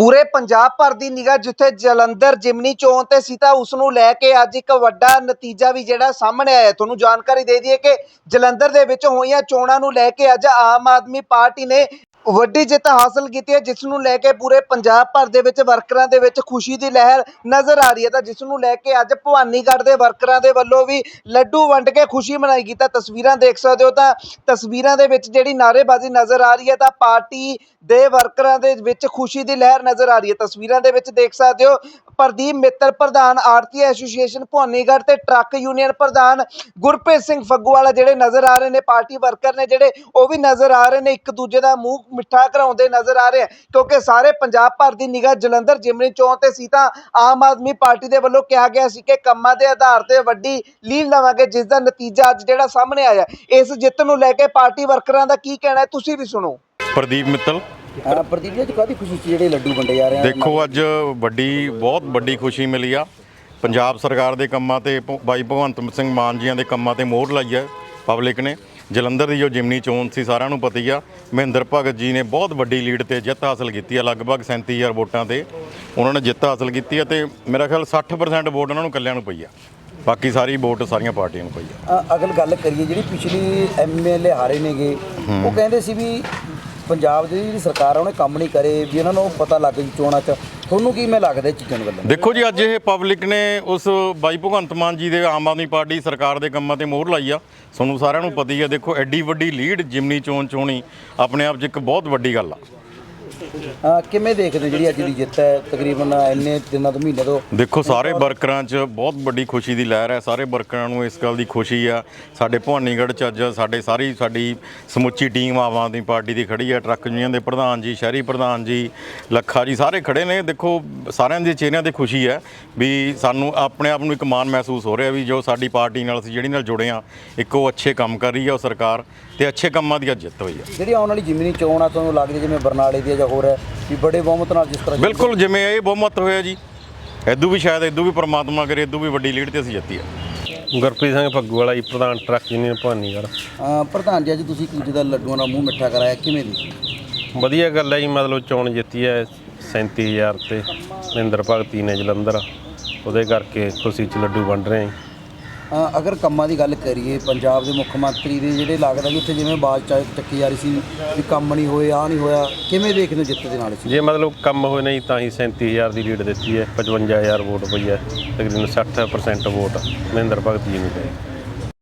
ਪੂਰੇ ਪੰਜਾਬ ਭਰ ਦੀ ਨਿਗਾਹ ਜਿੱਥੇ ਜਲੰਧਰ, ਜਿਮਨੀ ਚੋਣ ਤੇ ਸੀ ਤਾਂ ਉਸ ਨੂੰ ਲੈ ਕੇ ਅੱਜ ਇੱਕ ਵੱਡਾ ਨਤੀਜਾ ਵੀ ਜਿਹੜਾ ਸਾਹਮਣੇ ਆਇਆ। ਤੁਹਾਨੂੰ ਜਾਣਕਾਰੀ ਦੇ ਦਈਏ ਕਿ ਜਲੰਧਰ ਦੇ ਵਿੱਚ ਹੋਈਆਂ ਚੋਣਾਂ ਨੂੰ ਲੈ ਕੇ ਅੱਜ ਆਮ ਆਦਮੀ ਪਾਰਟੀ ਨੇ ਵੱਡੀ ਜਿੱਤ ਹਾਸਲ ਕੀਤੀ ਹੈ, ਜਿਸ ਨੂੰ ਲੈ ਕੇ ਪੂਰੇ ਪੰਜਾਬ ਭਰ ਦੇ ਵਿੱਚ ਵਰਕਰਾਂ ਦੇ ਵਿੱਚ ਖੁਸ਼ੀ ਦੀ ਲਹਿਰ ਨਜ਼ਰ ਆ ਰਹੀ ਹੈ। ਤਾਂ ਜਿਸ ਨੂੰ ਲੈ ਕੇ ਅੱਜ ਭਵਾਨੀਗੜ੍ਹ ਦੇ ਵਰਕਰਾਂ ਦੇ ਵੱਲੋਂ ਵੀ ਲੱਡੂ ਵੰਡ ਕੇ ਖੁਸ਼ੀ ਮਨਾਈ ਗਈ। ਤਾਂ ਤਸਵੀਰਾਂ ਦੇਖ ਸਕਦੇ ਹੋ ਤਾਂ ਤਸਵੀਰਾਂ ਦੇ ਵਿੱਚ ਜਿਹੜੀ ਨਾਅਰੇਬਾਜ਼ੀ ਨਜ਼ਰ ਆ ਰਹੀ ਹੈ, ਤਾਂ ਪਾਰਟੀ ਦੇ ਵਰਕਰਾਂ ਦੇ ਵਿੱਚ ਖੁਸ਼ੀ ਦੀ ਲਹਿਰ ਨਜ਼ਰ ਆ ਰਹੀ ਹੈ। ਤਸਵੀਰਾਂ ਦੇ ਵਿੱਚ ਦੇਖ ਸਕਦੇ ਹੋ ਪ੍ਰਦੀਪ ਮਿੱਤਰ ਪ੍ਰਧਾਨ ਆਰਤੀ ਐਸੋਸੀਏਸ਼ਨ ਭਵਾਨੀਗੜ੍ਹ ਤੇ ਟਰੱਕ ਯੂਨੀਅਨ ਪ੍ਰਧਾਨ ਗੁਰਪ੍ਰੀਤ ਸਿੰਘ ਫੱਗੂਵਾਲਾ ਜਿਹੜੇ ਨਜ਼ਰ ਆ ਰਹੇ ਨੇ। ਪਾਰਟੀ ਵਰਕਰ ਨੇ ਜਿਹੜੇ ਉਹ ਵੀ ਨਜ਼ਰ ਆ ਰਹੇ ਨੇ। ਇੱਕ ਦੂਜੇ ਦਾ ਮੂੰਹ ਮਿੱਠਾ ਕਰਾਉਂਦੇ ਨਜ਼ਰ ਆ ਰਹੇ ਕਿਉਂਕਿ ਸਾਰੇ ਪੰਜਾਬ ਭਰ ਦੀ ਨਿਗਾਹ ਜਲੰਧਰ ਜਿਮਨੀ ਚੋਣ ਤੇ ਸੀ ਤਾਂ ਆਮ ਆਦਮੀ ਪਾਰਟੀ ਦੇ ਵੱਲੋਂ ਕਿਹਾ ਗਿਆ ਸੀ ਕਿ ਕੰਮਾਂ ਦੇ ਆਧਾਰ ਤੇ ਵੱਡੀ ਲੀਡ ਲਵਾਂਗੇ ਜਿਸ ਦਾ ਨਤੀਜਾ ਅੱਜ ਜਿਹੜਾ ਸਾਹਮਣੇ ਆਇਆ। ਇਸ ਜਿੱਤ ਨੂੰ ਲੈ ਕੇ ਪਾਰਟੀ ਵਰਕਰਾਂ ਦਾ ਕੀ ਕਹਿਣਾ ਹੈ ਤੁਸੀਂ ਵੀ ਸੁਣੋ। ਪ੍ਰਦੀਪ ਮਿੱਤਲ। ਹਾਂ ਪ੍ਰਦੀਪ ਜੀ ਅੱਜ ਕਾਹਦੀ ਖੁਸ਼ੀ ਸੀ ਜਿਹੜੇ ਲੱਡੂ ਵੰਡੇ ਜਾ ਰਹੇ ਆ? ਦੇਖੋ ਅੱਜ ਵੱਡੀ ਬਹੁਤ ਵੱਡੀ ਖੁਸ਼ੀ ਮਿਲੀ ਆ। ਪੰਜਾਬ ਸਰਕਾਰ ਦੇ ਕੰਮਾਂ ਤੇ ਭ- ਬਾਈ ਭਗਵੰਤ ਸਿੰਘ ਮਾਨ ਜੀਆਂ ਦੇ ਕੰਮਾਂ ਤੇ ਮੋਹਰ ਲਾਈ ਹੈ ਪਬਲਿਕ ਨੇ। ਜਲੰਧਰ ਦੀ ਜੋ ਜਿਮਨੀ ਚੋਣ ਸੀ ਸਾਰਿਆਂ ਨੂੰ ਪਤਾ ਹੀ ਆ ਮਹਿੰਦਰ ਭਗਤ ਜੀ ਨੇ ਬਹੁਤ ਵੱਡੀ ਲੀਡ ਤੇ ਜਿੱਤ ਹਾਸਲ ਕੀਤੀ ਆ ਲਗਭਗ 37000 ਵੋਟਾਂ ਤੇ ਉਹਨਾਂ ਨੇ ਜਿੱਤ ਹਾਸਲ ਕੀਤੀ ਆ ਤੇ ਮੇਰਾ ਖਿਆਲ 60% ਵੋਟ ਉਹਨਾਂ ਨੂੰ ਇਕੱਲਿਆਂ ਨੂੰ ਪਈ ਆ। ਬਾਕੀ ਸਾਰੀ ਵੋਟ ਸਾਰੀਆਂ ਪਾਰਟੀਆਂ ਨੂੰ ਪਈ ਆ। ਅ, ਅਗਰ ਗੱਲ ਕਰੀਏ ਜਿਹੜੀ ਪਿਛਲੀ ਐਮਐਲਏ ਹਾਰੇ ਨੇਗੇ ਉਹ ਕਹਿੰਦੇ ਸੀ ਵੀ ਪੰਜਾਬ ਦੀ ਜਿਹੜੀ ਸਰਕਾਰ ਆ, ਉਹਨੇ ਕੰਮ ਨਹੀਂ ਕਰੇ ਵੀ ਇਹਨਾਂ ਨੂੰ ਪਤਾ ਲੱਗ ਗਈ ਚੋਣਾਂ 'ਚ। ਤੁਹਾਨੂੰ ਕੀ ਮੈਂ ਲੱਗਦਾ ਇਹ ਚੀਜ਼ਾਂ ਨੂੰ ਗੱਲਾਂ? ਦੇਖੋ ਜੀ, ਅੱਜ ਇਹ ਪਬਲਿਕ ਨੇ ਉਸ ਬਾਈ ਭਗਵੰਤ ਮਾਨ ਜੀ ਦੇ ਆਮ ਆਦਮੀ ਪਾਰਟੀ ਸਰਕਾਰ ਦੇ ਕੰਮਾਂ ਤੇ ਮੋਹਰ ਲਾਈ ਆ। ਤੁਹਾਨੂੰ ਸਾਰਿਆਂ ਨੂੰ ਪਤਾ ਹੀ ਆ, ਦੇਖੋ ਐਡੀ ਵੱਡੀ ਲੀਡ ਜਿਮਨੀ ਚੋਣ ਚੋਣੀ ਆਪਣੇ ਆਪ 'ਚ ਇੱਕ ਬਹੁਤ ਵੱਡੀ ਗੱਲ ਆ। ਅ, ਕਿਵੇਂ ਦੇਖਦੇ ਹੋ ਜਿਹੜੀ ਅੱਜ ਦੀ ਜਿੱਤ ਹੈ? ਤਕਰੀਬਨ ਇੰਨੇ ਦਿਨਾਂ ਤੋਂ ਮਹੀਨੇ ਤੋਂ। ਦੇਖੋ ਸਾਰੇ ਵਰਕਰਾਂ 'ਚ ਬਹੁਤ ਵੱਡੀ ਖੁਸ਼ੀ ਦੀ ਲਹਿਰ ਹੈ। ਸਾਰੇ ਵਰਕਰਾਂ ਨੂੰ ਇਸ ਗੱਲ ਦੀ ਖੁਸ਼ੀ ਆ। ਸਾਡੇ ਭਵਾਨੀਗੜ੍ਹ 'ਚ ਅੱਜ ਸਾਡੇ ਸਾਰੀ ਸਾਡੀ ਸਮੁੱਚੀ ਟੀਮ ਆਮ ਆਦਮੀ ਪਾਰਟੀ ਦੀ ਖੜੀ ਹੈ। ਟਰੱਕ ਯੂਨੀਅਨ ਦੇ ਪ੍ਰਧਾਨ ਜੀ ਸ਼ਹਿਰੀ ਪ੍ਰਧਾਨ ਜੀ ਲੱਖਾ ਜੀ ਸਾਰੇ ਖੜੇ ਨੇ। ਦੇਖੋ ਸਾਰਿਆਂ ਦੇ ਚਿਹਰਿਆਂ ਤੇ ਖੁਸ਼ੀ ਹੈ ਵੀ ਸਾਨੂੰ ਆਪਣੇ ਆਪ ਨੂੰ ਇੱਕ ਮਾਣ ਮਹਿਸੂਸ ਹੋ ਰਿਹਾ ਵੀ ਜੋ ਸਾਡੀ ਪਾਰਟੀ ਨਾਲ ਅਸੀਂ ਜਿਹੜੀ ਨਾਲ ਜੁੜੇ ਆ ਇੱਕ ਅੱਛੇ ਕੰਮ ਕਰ ਰਹੀ ਹੈ ਉਹ ਸਰਕਾਰ ਤੇ ਅੱਛੇ ਕੰਮਾਂ ਦੀ ਅੱਜ ਜਿੱਤ ਹੋਈ ਹੈ। ਜਿਹੜੀ ਆਉਣ ਵਾਲੀ ਜ਼ਿਮਨੀ ਚੋਣ ਆ ਤੁਹਾਨੂੰ ਲੱਗਦਾ ਜਿਵੇਂ ਬਰਨਾਲੇ ਦੀ ਜਾਂ ਹੈ ਵੀ ਬੜੇ ਬਹੁਮਤ ਨਾਲ ਜਿਸ ਤਰ੍ਹਾਂ ਬਿਲਕੁਲ ਜਿਵੇਂ ਇਹ ਬਹੁਮਤ ਹੋਇਆ ਜੀ ਐਦੂ ਵੀ ਸ਼ਾਇਦ ਐਦੂ ਵੀ ਪ੍ਰਮਾਤਮਾ ਕਰੇ ਐਦੂ ਵੀ ਵੱਡੀ ਲੀਡ ਤੇ ਅਸੀਂ ਜਿੱਤੀ ਹੈ ਗੁਰਪ੍ਰੀਤ ਸਿੰਘ ਫੱਗੂ ਵਾਲਾ ਜੀ ਪ੍ਰਧਾਨ ਟਰੱਕ ਯੂਨੀਅਨ ਭਵਾਨੀਗੜ੍ਹ। ਅ, ਪ੍ਰਧਾਨ ਜੀ ਅੱਜ ਤੁਸੀਂ ਇੱਕ ਦੂਜੇ ਦਾ ਲੱਡੂਆਂ ਦਾ ਮੂੰਹ ਮਿੱਠਾ ਕਰਾਇਆ ਕਿਵੇਂ ਦੀ ਵਧੀਆ ਗੱਲ ਹੈ ਜੀ ਮਤਲਬ ਚੋਣ ਜਿੱਤੀ ਹੈ 37000 ਤੇ ਮਹਿੰਦਰ ਭਗਤੀ ਨੇ ਜਲੰਧਰ ਉਹਦੇ ਕਰਕੇ ਖੁਸ਼ੀ ਚ ਲੱਡੂ ਵੰਡ ਰਹੇ ਹਾਂ ਅ, ਅਗਰ ਕੰਮਾਂ ਦੀ ਗੱਲ ਕਰੀਏ ਪੰਜਾਬ ਦੇ ਮੁੱਖ ਮੰਤਰੀ ਦੇ ਜਿਹੜੇ ਲੱਗਦਾ ਕਿ ਉੱਥੇ ਜਿਵੇਂ ਬਾਜ਼ ਚ- ਚੱਕੀ ਜਾ ਰਹੀ ਸੀ ਵੀ ਕੰਮ ਨਹੀਂ ਹੋਏ ਆ ਨਹੀਂ ਹੋਇਆ ਕਿਵੇਂ ਦੇਖਦੇ ਹੋ ਜਿੱਤ ਦੇ ਨਾਲ ਸੀ ਜੇ ਮਤਲਬ ਕੰਮ ਹੋਏ ਨਹੀਂ ਤਾਂ ਹੀ 37000 ਦੀ ਲੀਡ ਦਿੱਤੀ ਹੈ 55000 ਵੋਟ ਪਈ ਹੈ ਤਕਰੀਬਨ 60% ਵੋਟ ਮਹਿੰਦਰ ਭਗਤ ਜੀ ਨੂੰ। ਪਈ